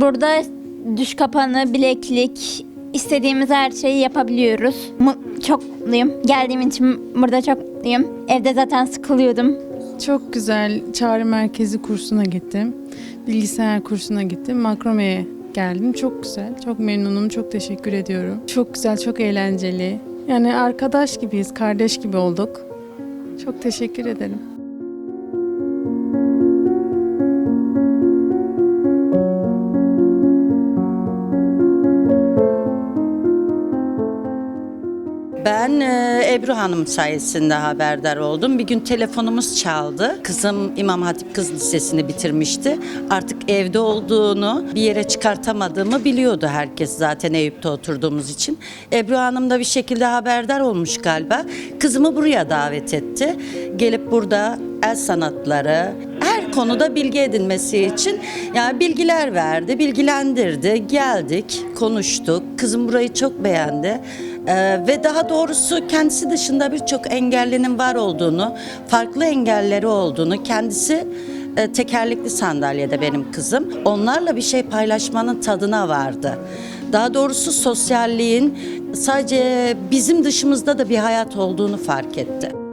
Burada düş kapanı, bileklik, istediğimiz her şeyi yapabiliyoruz. Mu- çok mutluyum. Geldiğim için burada çok mutluyum. Evde zaten sıkılıyordum. Çok güzel. Çağrı merkezi kursuna gittim. Bilgisayar kursuna gittim. Makrome'ye geldim. Çok güzel. Çok memnunum. Çok teşekkür ediyorum. Çok güzel, çok eğlenceli. Yani arkadaş gibiyiz, kardeş gibi olduk. Çok teşekkür ederim. Ben e, Ebru Hanım sayesinde haberdar oldum. Bir gün telefonumuz çaldı. Kızım İmam Hatip Kız Lisesi'ni bitirmişti. Artık evde olduğunu, bir yere çıkartamadığımı biliyordu herkes zaten Eyüp'te oturduğumuz için. Ebru Hanım da bir şekilde haberdar olmuş galiba. Kızımı buraya davet etti. Gelip burada el sanatları, her konuda bilgi edinmesi için yani bilgiler verdi, bilgilendirdi. Geldik, konuştuk. Kızım burayı çok beğendi. Ee, ve daha doğrusu kendisi dışında birçok engellinin var olduğunu, farklı engelleri olduğunu, kendisi e, tekerlekli sandalyede benim kızım. Onlarla bir şey paylaşmanın tadına vardı. Daha doğrusu sosyalliğin sadece bizim dışımızda da bir hayat olduğunu fark etti.